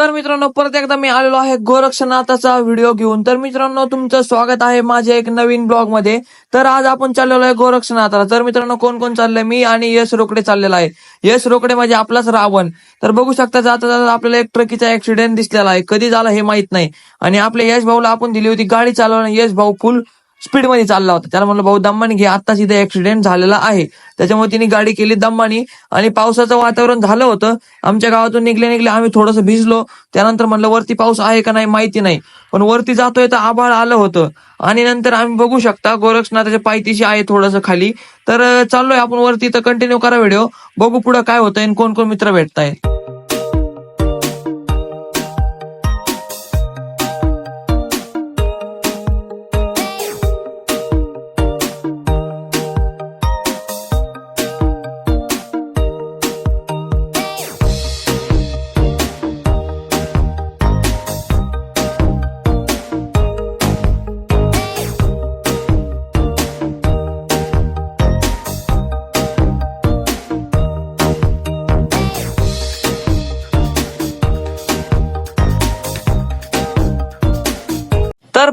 तर मित्रांनो परत एकदा मी आलेलो आहे गोरक्षनाथाचा व्हिडिओ घेऊन. तर मित्रांनो तुमचं स्वागत आहे माझ्या एक नवीन ब्लॉगमध्ये. तर आज आपण चाललेलो आहे गोरक्षनाथाला. तर मित्रांनो कोण कोण चाललंय? मी आणि यश रोकडे चाललेला आहे. यश रोकडे म्हणजे आपलाच रावण. तर बघू शकता जाता जाता आपल्याला एक ट्रकीचा ऍक्सिडेंट दिसलेला आहे. कधी झाला हे माहीत नाही. आणि आपल्या यश भाऊला आपण दिली होती गाडी चालवणं यश भाऊ फुल स्पीडमध्ये चालला होता. त्याला म्हणलं भाऊ दम्मानी घे. आत्ताच इथे ऍक्सिडेंट झालेला आहे. त्याच्यामुळे तिने गाडी केली दम्मानी आणि पावसाचं वातावरण झालं होतं. आमच्या गावातून निघले निघले आम्ही थोडंसं भिजलो. त्यानंतर म्हणलं वरती पाऊस आहे का नाही माहिती नाही. पण वरती जातोय तर आभाळ आलं होतं. आणि नंतर आम्ही बघू शकता गोरक्षनाथाच्या पायथीशी आहे थोडंसं खाली. तर चाललोय आपण वरती. तर कंटिन्यू करा व्हिडिओ बघू पुढे काय होतंय कोण कोण मित्र भेटताय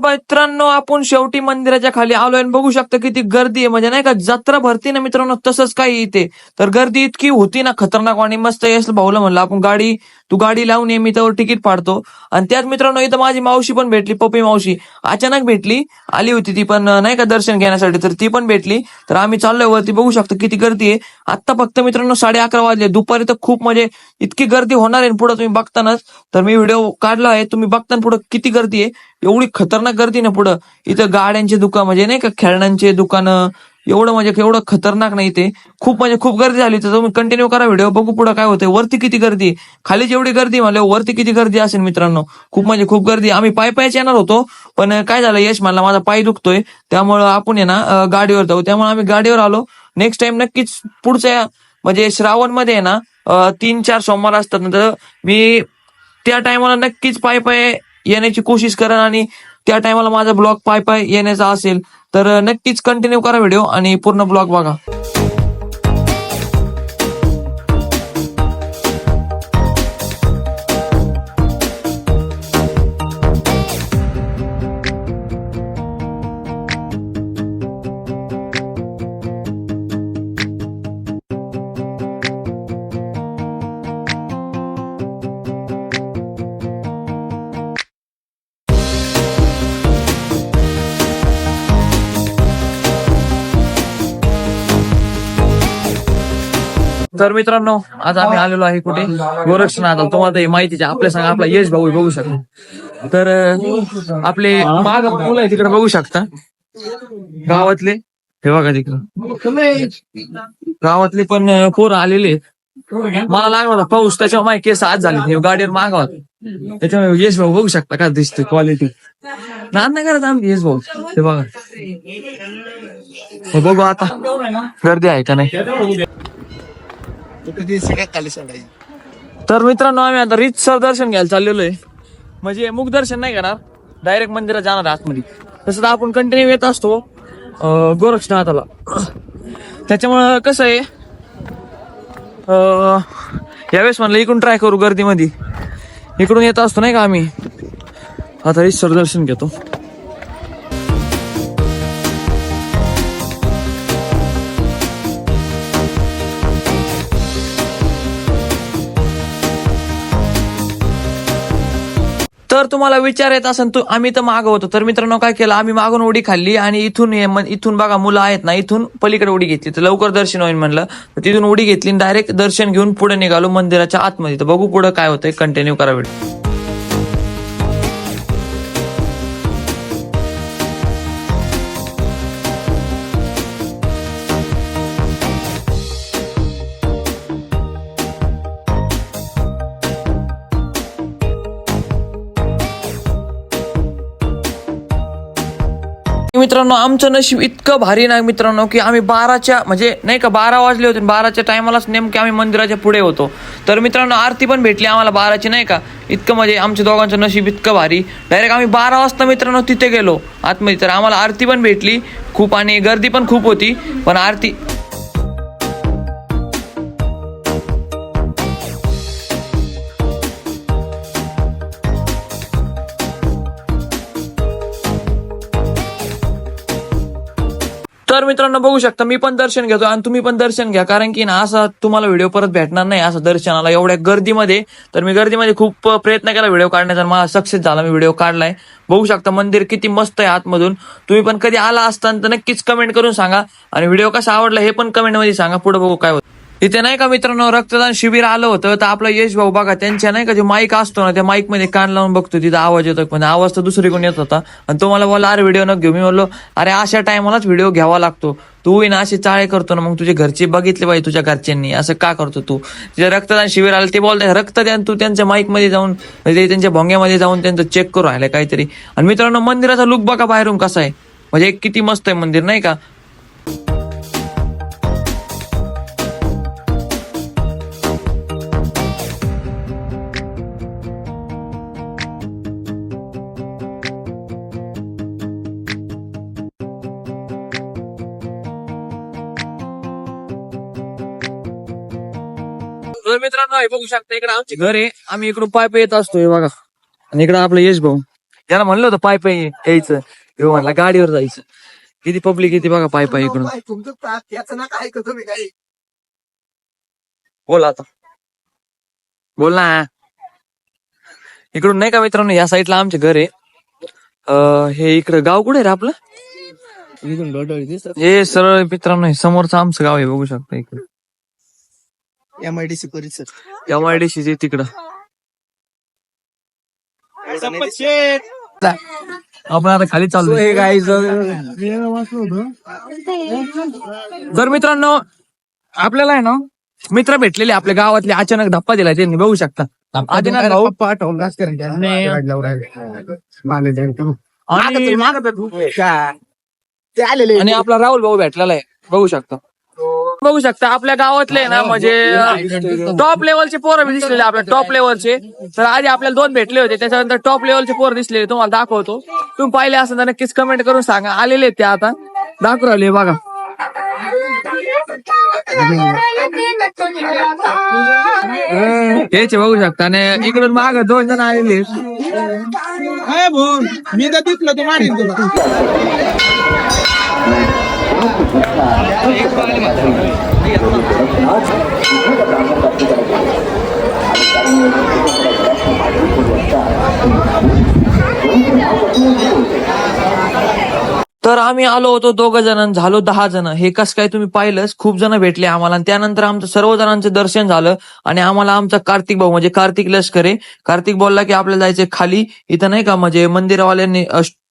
मित्रांनो आपण शेवटी मंदिराच्या खाली आलोय आणि बघू शकता किती गर्दी आहे. म्हणजे नाही का जत्रा भरती ना मित्रांनो तसंच काही इथे. तर गर्दी इतकी होती ना खतरनाक आणि मस्त येस भाऊला म्हणलं आपण गाडी तू गाडी लावून ये मी त्यावर तिकीट फाडतो आणि त्याच मित्रांनो इथं माझी मावशी पण भेटली पप्पी मावशी. अचानक भेटली आली होती ती पण नाही का दर्शन घेण्यासाठी तर ती पण भेटली. तर आम्ही चाललोय वरती बघू शकतो किती गर्दी आहे. आता फक्त मित्रांनो साडे अकरा वाजले. दुपारी तर खूप म्हणजे इतकी गर्दी होणार आहे पुढे तुम्ही बघतानाच. तर मी व्हिडिओ काढला आहे तुम्ही बघताना पुढे किती गर्दी आहे. एवढी खतरनाक गर्दी ना पुढं. इथं गाड्यांचे दुकान म्हणजे नाही का खेळण्यांचे दुकानं एवढं म्हणजे एवढं खतरनाक नाही ते. खूप म्हणजे खूप गर्दी झाली. तर तुम्ही कंटिन्यू करा व्हिडिओ बघू पुढे काय होतंय. वरती किती गर्दी? खाली जेवढी गर्दी म्हणलं वरती किती गर्दी असेल मित्रांनो? खूप म्हणजे खूप गर्दी. आम्ही पाय पायच येणार होतो पण काय झालं यश? म्हणला माझा पाय दुखतोय. त्यामुळं आपण आहे ना गाडीवर जाऊ. त्यामुळे आम्ही गाडीवर आलो. नेक्स्ट टाइम नक्कीच पुढच्या म्हणजे श्रावणमध्ये आहे ना तीन चार सोमवार असतात ना तर मी त्या टायमाला नक्कीच पाय पाय येण्याची कोशिश करेन आणि त्या टायमाला माझा ब्लॉग पाय पाय येण्याचा असेल तर नक्कीच कंटिन्यू करा व्हिडिओ आणि पूर्ण ब्लॉग बघा. तर मित्रांनो आज आम्ही आलेलो आहे कुठे? गोरक्षनाथ. तुम्हाला तर माहितीच आहे. आपल्या सांगा आपला यश भाऊ बघू शकता. तर आपले माग मुलं आहे तिकडे बघू शकता. गावातले हे बघा तिकडं. गावातले पण पोर पोरं आलेले मला लागला होता पाऊस त्याच्यावर माझे केस आज झाले हे गाडीवर मागा त्याच्यामुळे यश भाऊ बघू शकता का दिसते क्वालिटी नाद नाही करत आम्ही यश भाऊ. हे बघा. बघू आता. गर्दी आहे का नाही? तर मित्रांनो आम्ही आता रीतसर दर्शन घ्यायला चाललेलो आहे. म्हणजे मुख दर्शन नाही करणार. डायरेक्ट मंदिरात जाणार आहे आतमध्ये. तसं तर आपण कंटिन्यू येत असतो अं, गोरक्षनाथाला. त्याच्यामुळं कसं आहे अं, यावेळेस म्हणलं इकडून ट्राय करू गर्दीमध्ये. इकडून येत असतो नाही का आम्ही. आता रीतसर दर्शन घेतो. तर तुम्हाला विचार येत असेल तू आम्ही तर मागं होतो. तर मित्रांनो काय केलं? आम्ही मागून उडी खाल्ली आणि इथून इथून बघा मुलं आहेत ना इथून पलीकडे उडी घेतली. तर लवकर दर्शन होईल म्हणलं. तर तिथून उडी घेतली डायरेक्ट दर्शन घेऊन पुढे निघालो मंदिराच्या आतमध्ये. तर बघू पुढे काय होतंय. कंटिन्यू करा मित्रांनो आमचं नशीब इतकं भारी नाही मित्रांनो की आम्ही बाराच्या म्हणजे नाही का बारा वाजले होते आणि बाराच्या टायमालाच नेमके आम्ही मंदिराच्या पुढे होतो. तर मित्रांनो आरती पण भेटली आम्हाला बाराची नाही का? इतकं म्हणजे आमच्या दोघांचं नशीब इतकं भारी. डायरेक्ट आम्ही बारा वाजता मित्रांनो तिथे गेलो आतमध्ये. तर आम्हाला आरती पण भेटली. खूप आणि गर्दी पण खूप होती. पण आरती तर मित्रांनो बघू शकता मी पण दर्शन घेतो आणि तुम्ही पण दर्शन घ्या. कारण की ना असा तुम्हाला व्हिडिओ परत भेटणार नाही असं दर्शनाला एवढ्या गर्दीमध्ये. तर मी गर्दीमध्ये खूप प्रयत्न केला व्हिडिओ काढण्याचा मला सक्सेस झाला मी व्हिडिओ काढलाय. बघू शकता मंदिर किती मस्त आहे आतमधून. तुम्ही पण कधी आला असताना तर नक्कीच कमेंट करून सांगा. आणि व्हिडिओ कसा आवडला हे पण कमेंटमध्ये सांगा. पुढे बघू काय होतं. इथे नाही का मित्रांनो रक्तदान शिबिर आलं होतं तर आपला यश भाऊ बघा त्यांच्या नाही का जे माईक असतो ना त्या माईकमध्ये कान लावून बघतो तिथं आवाज येतो पण आवाज तर दुसरीकडून येत होता. आणि तो मला बोला अरे व्हिडिओ न घेऊ. मी बोललो अरे अशा टायमालाच व्हिडिओ घ्यावा लागतो. तू ना अशी चाळे करतो ना मग तुझे घरचे बघितले पाहिजे तुझ्या घरच्यांनी. असं का करतो तू? जे रक्तदान शिबिर आलं ते बोलताय रक्तदान तू त्यांच्या माईकमध्ये जाऊन म्हणजे त्यांच्या भोंग्यामध्ये जाऊन त्यांचं चेक करू राहिलं काहीतरी. आणि मित्रांनो मंदिराचा लुक बघा बाहेरून कसा आहे. म्हणजे किती मस्त आहे मंदिर नाही का? तर मित्रांनो हे बघू शकता इकडे आमचे घर आहे आम्ही इकडून पाय पाय येत असतो हे बघा. आणि इकडे आपलं यश भाऊ. त्याला म्हणलं होतं पाय पाय यायचं हे म्हणला गाडीवर जायचं. किती पब्लिक येते बघा पाय पाय इकडून. तुमचं प्रा- याचं नका ऐकत तुम्ही काही? बोल आता. बोल ना. इकडून नाही का मित्रांनो या साईडला आमचे घर आहे. अं, हे इकडं गाव कुठे आहे रे आपलं? हे सरळ मित्रांनो हे समोरचं आमचं गाव आहे बघू शकता इकडे. एम आय डी सी परिसर एम आय डी सी तिकडं. आपण आता खाली चाललो तर मित्रांनो आपल्याला आहे ना मित्र भेटलेले आपल्या गावातले अचानक धप्पा दिला त्यांनी बघू शकता. आदिनाथ भाऊ. आणि ते. आलेले आणि आपला राहुल भाऊ भेटलेला आहे. बघू शकता. बघू शकता आपल्या गावातले ना म्हणजे टॉप लेवलचे पोरं दिसलेले आपल्या टॉप लेवलचे तर आधी आपल्याला दोन भेटले होते त्याच्यानंतर टॉप लेवलचे पोरं दिसलेले तुम्हाला दाखवतो. तुम्ही पाहिले असेल तर नक्कीच कमेंट करून सांगा. आलेले ते आता. दाखवू राहिले बघा. हेच आहे, बघू शकता आणि इकडून माग दोन जण आलेले आहेत. मी तर दिसलो ते मारीन तुला. तर आम्ही आलो होतो दोघ जण झालो दहा जण. हे कसं काय तुम्ही पाहिलंच? खूप जण भेटले आम्हाला आणि त्यानंतर आमचं सर्व जणांचं दर्शन झालं आणि आम्हाला आमचा कार्तिक भाऊ म्हणजे कार्तिक लष्करे कार्तिक बोलला की आपल्याला जायचंय खाली. इथं नाही का म्हणजे मंदिरवाल्यांनी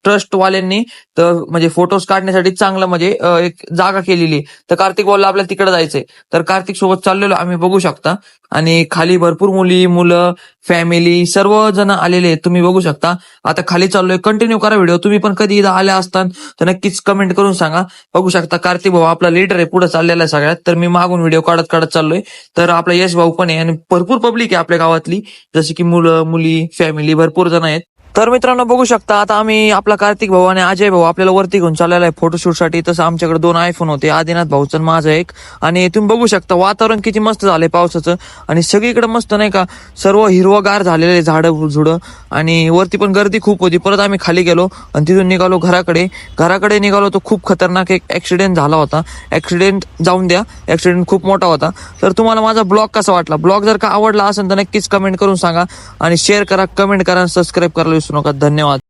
ट्रस्ट वाल्यांनी तर म्हणजे फोटोज काढण्यासाठी चांगलं म्हणजे एक जागा केलेली तर कार्तिक बोलला आपल्याला तिकडे जायचंय. तर कार्तिक सोबत चाललेलो आम्ही बघू शकता. आणि खाली भरपूर मुली मुलं फॅमिली सर्व जण आलेले आहेत. तुम्ही बघू शकता. आता खाली चाललोय. कंटिन्यू करा व्हिडिओ तुम्ही पण कधी इथं आल्या असताना तर नक्कीच कमेंट करून सांगा. बघू शकता कार्तिक भाऊ आपला लीडर आहे पुढे चाललेला आहे सगळ्यात. तर मी मागून व्हिडिओ काढत काढत चाललोय. तर आपला यश भाऊ पण आहे. आणि भरपूर पब्लिक आहे आपल्या गावातली. जसे की मुलं मुली फॅमिली भरपूर जण आहेत. तर मित्रांनो बघू शकता आता आम्ही आपला कार्तिक भाऊ आणि अजय भाऊ आपल्याला वरती घेऊन चाललेला आहे फोटोशूटसाठी तसं आमच्याकडे दोन आयफोन होते आदिनाथ भाऊचं माझं एक. आणि तुम्ही बघू शकता वातावरण किती मस्त झालंय पावसाचं. आणि सगळीकडे मस्त नाही का सर्व हिरवगार झालेले आहे झाडं झुडं आणि वरती पण गर्दी खूप होती परत आम्ही खाली गेलो आणि तिथून निघालो घराकडे. घराकडे निघालो तर खूप खतरनाक एक ॲक्सिडेंट झाला होता. ॲक्सिडेंट जाऊन द्या ॲक्सिडेंट खूप मोठा होता. तर तुम्हाला माझा ब्लॉग कसा वाटला? ब्लॉग जर का आवडला असेल तर नक्कीच कमेंट करून सांगा. आणि शेअर करा कमेंट करा सबस्क्राईब करायला विसरू नका धन्यवाद.